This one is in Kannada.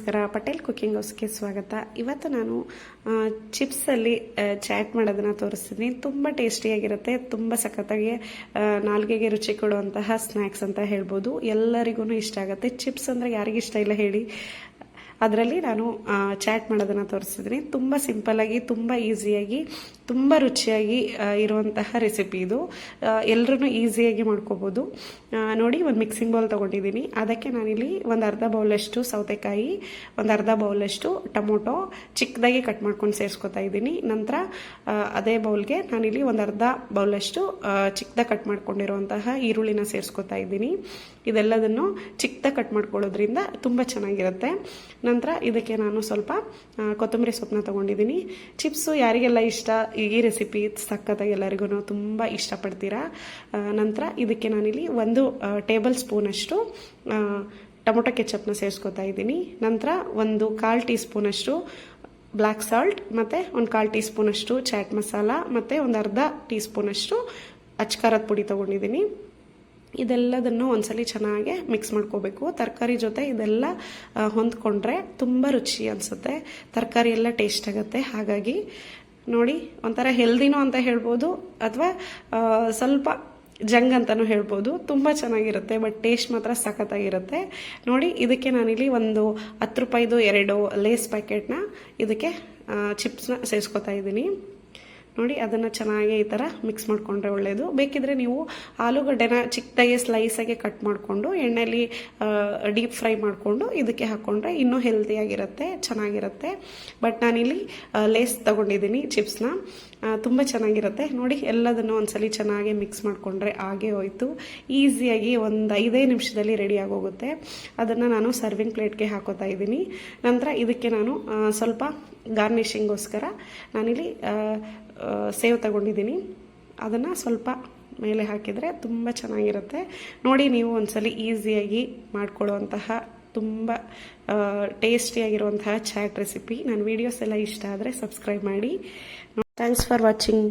ನಮಸ್ಕಾರ ಪಟೇಲ್ ಕುಕ್ಕಿಂಗ್ ಹೌಸ್ಗೆ ಸ್ವಾಗತ. ಇವತ್ತು ನಾನು ಚಿಪ್ಸಲ್ಲಿ ಚಾಟ್ ಮಾಡೋದನ್ನು ತೋರಿಸ್ತೀನಿ. ತುಂಬ ಟೇಸ್ಟಿಯಾಗಿರುತ್ತೆ, ತುಂಬ ಸಖತ್ತಾಗಿ ನಾಲ್ಗೆಗೆ ರುಚಿ ಕೊಡುವಂತಹ ಸ್ನ್ಯಾಕ್ಸ್ ಅಂತ ಹೇಳ್ಬೋದು. ಎಲ್ಲರಿಗೂ ಇಷ್ಟ ಆಗುತ್ತೆ. ಚಿಪ್ಸ್ ಅಂದರೆ ಯಾರಿಗಿಷ್ಟ ಇಲ್ಲ ಹೇಳಿ. ಅದರಲ್ಲಿ ನಾನು ಚಾಟ್ ಮಾಡೋದನ್ನು ತೋರಿಸಿದ್ದೀನಿ. ತುಂಬ ಸಿಂಪಲ್ಲಾಗಿ, ತುಂಬ ಈಸಿಯಾಗಿ ತುಂಬ ರುಚಿಯಾಗಿ ಇರುವಂತಹ ರೆಸಿಪಿ ಇದು. ಎಲ್ಲರೂ ಈಸಿಯಾಗಿ ಮಾಡ್ಕೋಬೋದು. ನೋಡಿ, ಒಂದು ಮಿಕ್ಸಿಂಗ್ ಬೌಲ್ ತೊಗೊಂಡಿದ್ದೀನಿ. ಅದಕ್ಕೆ ನಾನಿಲ್ಲಿ ಒಂದು ಅರ್ಧ ಬೌಲಷ್ಟು ಸೌತೆಕಾಯಿ, ಒಂದು ಅರ್ಧ ಬೌಲಷ್ಟು ಟೊಮೊಟೊ ಚಿಕ್ಕದಾಗಿ ಕಟ್ ಮಾಡ್ಕೊಂಡು ಸೇರಿಸ್ಕೊತಾ ಇದ್ದೀನಿ. ನಂತರ ಅದೇ ಬೌಲ್ಗೆ ನಾನಿಲ್ಲಿ ಒಂದು ಅರ್ಧ ಬೌಲಷ್ಟು ಚಿಕ್ಕದಾಗ ಕಟ್ ಮಾಡ್ಕೊಂಡಿರುವಂತಹ ಈರುಳ್ಳಿನ ಸೇರಿಸ್ಕೊತಾ ಇದ್ದೀನಿ. ಇದೆಲ್ಲದನ್ನು ಚಿಕ್ಕದಾಗ ಕಟ್ ಮಾಡ್ಕೊಳ್ಳೋದ್ರಿಂದ ತುಂಬ ಚೆನ್ನಾಗಿರುತ್ತೆ. ನಂತರ ಇದಕ್ಕೆ ನಾನು ಸ್ವಲ್ಪ ಕೊತ್ತಂಬರಿ ಸೊಪ್ಪನ್ನ ತೊಗೊಂಡಿದ್ದೀನಿ. ಚಿಪ್ಸು ಯಾರಿಗೆಲ್ಲ ಇಷ್ಟ ಈ ರೆಸಿಪಿ ಸಕ್ಕತ್ತಾಗಿ ಎಲ್ಲರಿಗೂ ತುಂಬ ಇಷ್ಟಪಡ್ತೀರಾ? ನಂತರ ಇದಕ್ಕೆ ನಾನಿಲ್ಲಿ ಒಂದು ಟೇಬಲ್ ಸ್ಪೂನಷ್ಟು ಟೊಮೊಟೊ ಕೆಚಪ್ನ ಸೇರಿಸ್ಕೊತಾ ಇದ್ದೀನಿ. ನಂತರ ಒಂದು ಕಾಲು ಟೀ ಸ್ಪೂನಷ್ಟು ಬ್ಲ್ಯಾಕ್ ಸಾಲ್ಟ್ ಮತ್ತು ಒಂದು ಕಾಲು ಟೀ ಸ್ಪೂನಷ್ಟು ಚಾಟ್ ಮಸಾಲ, ಮತ್ತು ಒಂದು ಅರ್ಧ ಟೀ ಸ್ಪೂನಷ್ಟು ಅಚ್ಕಾರದ ಪುಡಿ ತೊಗೊಂಡಿದ್ದೀನಿ. ಇದೆಲ್ಲದನ್ನು ಒಂದ್ಸಲಿ ಚೆನ್ನಾಗಿ ಮಿಕ್ಸ್ ಮಾಡ್ಕೋಬೇಕು. ತರಕಾರಿ ಜೊತೆ ಇದೆಲ್ಲ ಹೊಂದ್ಕೊಂಡ್ರೆ ತುಂಬ ರುಚಿ ಅನಿಸುತ್ತೆ. ತರಕಾರಿ ಎಲ್ಲ ಟೇಸ್ಟ್ ಆಗುತ್ತೆ. ಹಾಗಾಗಿ ನೋಡಿ, ಒಂಥರ ಹೆಲ್ದಿನೂ ಅಂತ ಹೇಳ್ಬೋದು, ಅಥವಾ ಸ್ವಲ್ಪ ಜಂಗ್ ಅಂತಲೂ ಹೇಳ್ಬೋದು. ತುಂಬ ಚೆನ್ನಾಗಿರುತ್ತೆ ಬಟ್ ಟೇಸ್ಟ್ ಮಾತ್ರ ಸಖತ್ತಾಗಿರುತ್ತೆ. ನೋಡಿ, ಇದಕ್ಕೆ ನಾನಿಲ್ಲಿ ಒಂದು ಹತ್ತು ರೂಪಾಯಿದು ಎರಡು ಲೇಸ್ ಪ್ಯಾಕೆಟ್ನ ಇದಕ್ಕೆ ಚಿಪ್ಸ್ನ ಸೇರಿಸ್ಕೊತಾ ಇದ್ದೀನಿ. ನೋಡಿ, ಅದನ್ನು ಚೆನ್ನಾಗಿ ಈ ಥರ ಮಿಕ್ಸ್ ಮಾಡಿಕೊಂಡ್ರೆ ಒಳ್ಳೆಯದು ಬೇಕಿದ್ರೆ ನೀವು ಆಲೂಗಡ್ಡೆನ ಚಿಕ್ಕದಾಗಿ ಸ್ಲೈಸಾಗಿ ಕಟ್ ಮಾಡಿಕೊಂಡು ಎಣ್ಣೆಯಲ್ಲಿ ಡೀಪ್ ಫ್ರೈ ಮಾಡಿಕೊಂಡು ಇದಕ್ಕೆ ಹಾಕ್ಕೊಂಡ್ರೆ ಇನ್ನೂ ಹೆಲ್ತಿಯಾಗಿರುತ್ತೆ ಚೆನ್ನಾಗಿರುತ್ತೆ. ಬಟ್ ನಾನಿಲ್ಲಿ ಲೇಸ್ ತೊಗೊಂಡಿದ್ದೀನಿ ಚಿಪ್ಸ್ನ ತುಂಬ ಚೆನ್ನಾಗಿರುತ್ತೆ. ನೋಡಿ, ಎಲ್ಲದನ್ನು ಒಂದ್ಸಲಿ ಚೆನ್ನಾಗಿ ಮಿಕ್ಸ್ ಮಾಡಿಕೊಂಡ್ರೆ ಹಾಗೆ ಹೋಯಿತು. ಈಸಿಯಾಗಿ ಒಂದು ಐದೇ ನಿಮಿಷದಲ್ಲಿ ರೆಡಿ ಆಗೋಗುತ್ತೆ. ಅದನ್ನು ನಾನು ಸರ್ವಿಂಗ್ ಪ್ಲೇಟ್ಗೆ ಹಾಕೋತಾ ಇದ್ದೀನಿ. ನಂತರ ಇದಕ್ಕೆ ನಾನು ಸ್ವಲ್ಪ ಗಾರ್ನಿಷಿಂಗೋಸ್ಕರ ನಾನಿಲ್ಲಿ ಸೇವ್ ತಗೊಂಡಿದ್ದೀನಿ. ಅದನ್ನು ಸ್ವಲ್ಪ ಮೇಲೆ ಹಾಕಿದರೆ ತುಂಬ ಚೆನ್ನಾಗಿರುತ್ತೆ. ನೋಡಿ ನೀವು ಒಂದ್ಸಲಿ ಈಸಿಯಾಗಿ ಮಾಡ್ಕೊಳ್ಳುವಂತಹ ತುಂಬ ಟೇಸ್ಟಿಯಾಗಿರುವಂತಹ ಚಾಟ್ ರೆಸಿಪಿ. ನನ್ನ ವೀಡಿಯೋಸ್ ಎಲ್ಲ ಇಷ್ಟ ಆದರೆ ಸಬ್ಸ್ಕ್ರೈಬ್ ಮಾಡಿ. Thanks for watching.